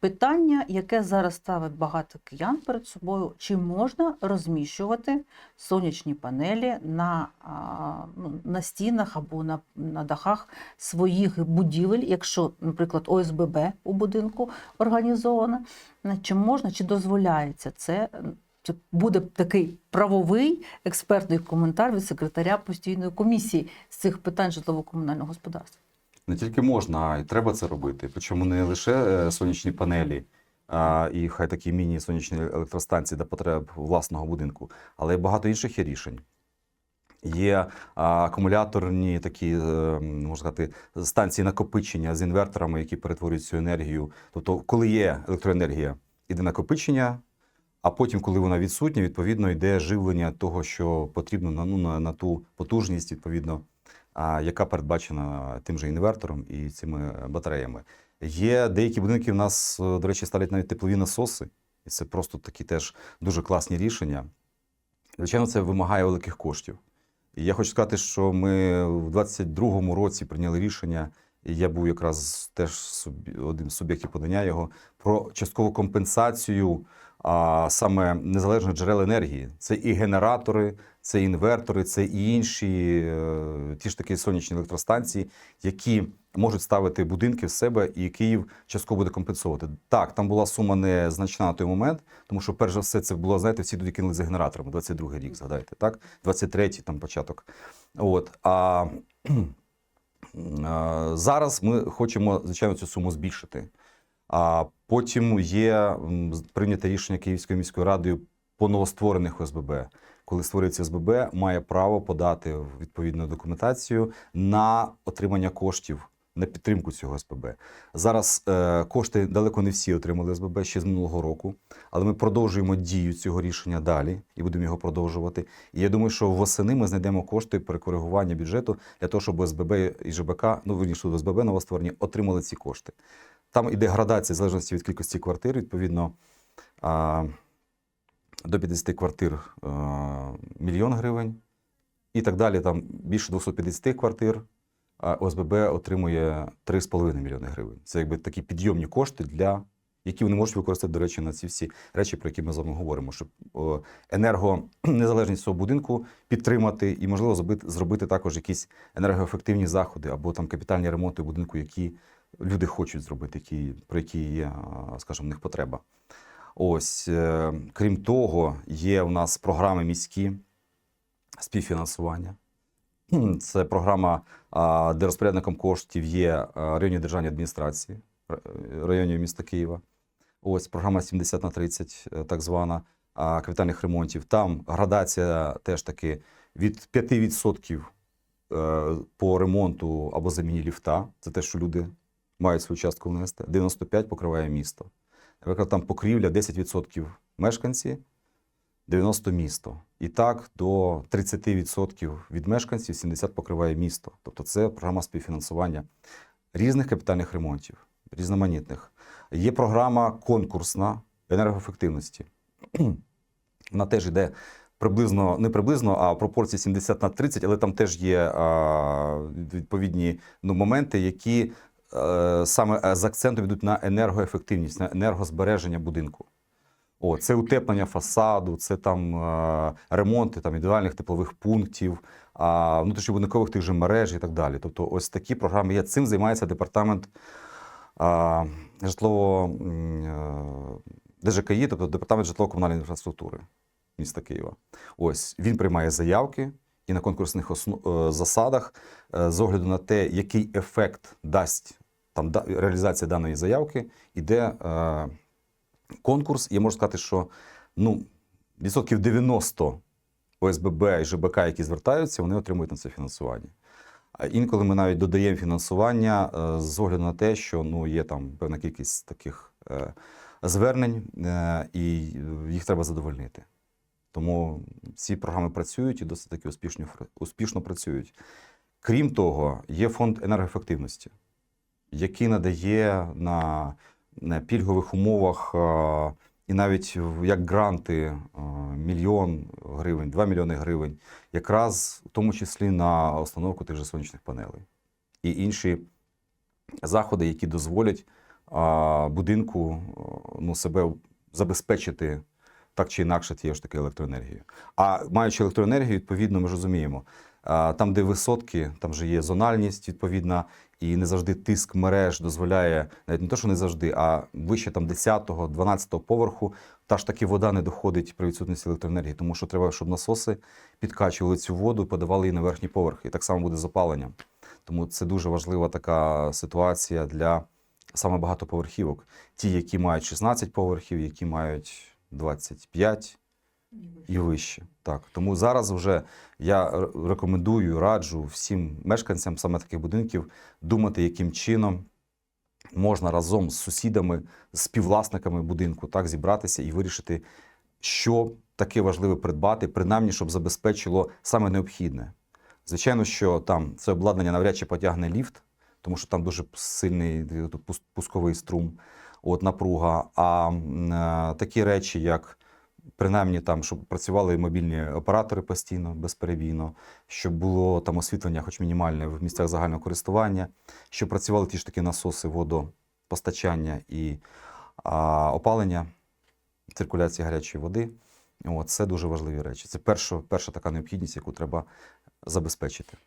Питання, яке зараз ставить багато киян перед собою, чи можна розміщувати сонячні панелі на, ну, на стінах або на, на дахах своїх будівель, якщо, наприклад, ОСББ у будинку організовано, чи можна, чи дозволяється це? Це буде такий правовий експертний коментар від секретаря постійної комісії з цих питань житлово-комунального господарства. Не тільки можна, а й треба це робити. Причому не лише е, сонячні панелі, і хай такі міні-сонячні електростанції для потреб власного будинку, але й багато інших є рішень. Є акумуляторні такі, е, можна сказати, станції накопичення з інверторами, які перетворюють цю енергію. Тобто, коли є електроенергія, іде накопичення, а потім, коли вона відсутня, відповідно йде живлення того, що потрібно на, ну, на, на ту потужність, відповідно, яка передбачена тим же інвертором і цими батареями. Є деякі будинки, в нас, е, до речі, ставлять навіть теплові насоси, і це просто такі теж дуже класні рішення. Звичайно, це вимагає великих коштів. І я хочу сказати, що ми в 22-му році прийняли рішення, я був якраз теж одним з суб'єктів подання його про часткову компенсацію а, саме незалежних джерел енергії. Це і генератори, це інвертори, це і інші е, ті ж такі сонячні електростанції, які можуть ставити будинки в себе, і Київ частково буде компенсувати. Так, там була сума незначна на той момент, тому що перш за все це було, знаєте, всі тоді кинули за генераторами. 22-й рік, згадайте, так? 23-й там початок. От. А зараз ми хочемо, звичайно, цю суму збільшити. А потім є прийняте рішення Київською міською радою по новостворених ОСББ. Коли створюється СББ, має право подати відповідну документацію на отримання коштів на підтримку цього ОСББ. Зараз е, кошти далеко не всі отримали ОСББ ще з минулого року, але ми продовжуємо дію цього рішення далі і будемо його продовжувати. І я думаю, що восени ми знайдемо кошти перекоригування бюджету для того, щоб ОСББ і ЖБК, ну верніше ОСББ новостворені, отримали ці кошти. Там іде градація в залежності від кількості квартир, відповідно. А, до 50 квартир а, мільйон гривень і так далі. Там більше 250 квартир, ОСББ отримує 3,5 мільйони гривень. Це якби такі підйомні кошти, для, які вони можуть використати, до речі, на ці всі речі, про які ми з вами говоримо, щоб енергонезалежність цього будинку підтримати і, можливо, зробити, зробити також якісь енергоефективні заходи або там капітальні ремонти будинку, які люди хочуть зробити, які, про які є, скажімо, в них потреба. Ось, е, крім того, є у нас програми міські співфінансування. Це програма, де розпорядником коштів є районні державні адміністрації районів міста Києва. Ось програма 70 на 30, е, так звана капітальних ремонтів. Там градація теж таки від 5% е, по ремонту або заміні ліфта. Це те, що люди мають свою частку внести. 95 покриває місто. Наприклад, там покрівля 10% мешканці, 90 місто. І так до 30% від мешканців 70 покриває місто. Тобто це програма співфінансування різних капітальних ремонтів, різноманітних. Є програма конкурсна енергоефективності. Вона теж йде приблизно, не приблизно, а в пропорції 70 на 30, але там теж є а, відповідні ну, моменти, які е, саме з акцентом йдуть на енергоефективність, на енергозбереження будинку. О, це утеплення фасаду, це там е, ремонти там, індивідуальних теплових пунктів, а, внутрішньобудинкових тих же мереж і так далі. Тобто, ось такі програми є. Цим займається департамент а, житлово е, ДЖКІ, тобто департамент житлово-комунальної інфраструктури міста Києва. Ось він приймає заявки і на конкурсних основ, е, засадах е, з огляду на те, який ефект дасть там реалізація даної заявки, іде е, конкурс. Я можу сказати, що ну, відсотків 90 ОСББ і ЖБК, які звертаються, вони отримують на це фінансування. А інколи ми навіть додаємо фінансування е, з огляду на те, що ну, є там певна кількість таких е, звернень, е, і їх треба задовольнити. Тому ці програми працюють і досить таки успішно, успішно працюють. Крім того, є фонд енергоефективності, який надає на, на пільгових умовах е, і навіть як гранти е, мільйон гривень, 2 мільйони гривень, якраз в тому числі на установку тих же сонячних панелей і інші заходи, які дозволять будинку ну, себе забезпечити так чи інакше тією ж таки електроенергією. А маючи електроенергію, відповідно, ми ж розуміємо, там, де висотки, там же є зональність, відповідна, і не завжди тиск мереж дозволяє, навіть не те, що не завжди, а вище там 10-го, 12-го поверху, та ж таки вода не доходить при відсутності електроенергії, тому що треба, щоб насоси підкачували цю воду і подавали її на верхній поверх. І так само буде з опаленням. Тому це дуже важлива така ситуація для саме багатоповерхівок. Ті, які мають 16 поверхів, які мають 25 і вище. Так. Тому зараз вже я рекомендую, раджу всім мешканцям саме таких будинків думати, яким чином можна разом з сусідами, з співвласниками будинку так зібратися і вирішити, що таке важливе придбати, принаймні, щоб забезпечило саме необхідне. Звичайно, що там це обладнання навряд чи потягне ліфт, тому що там дуже сильний е, пусковий струм, от напруга. А е, такі речі, як принаймні там, щоб працювали мобільні оператори постійно, безперебійно, щоб було там освітлення, хоч мінімальне, в місцях загального користування, щоб працювали ті ж такі насоси водопостачання і а, опалення, циркуляції гарячої води. От, це дуже важливі речі. Це перша, перша така необхідність, яку треба забезпечити.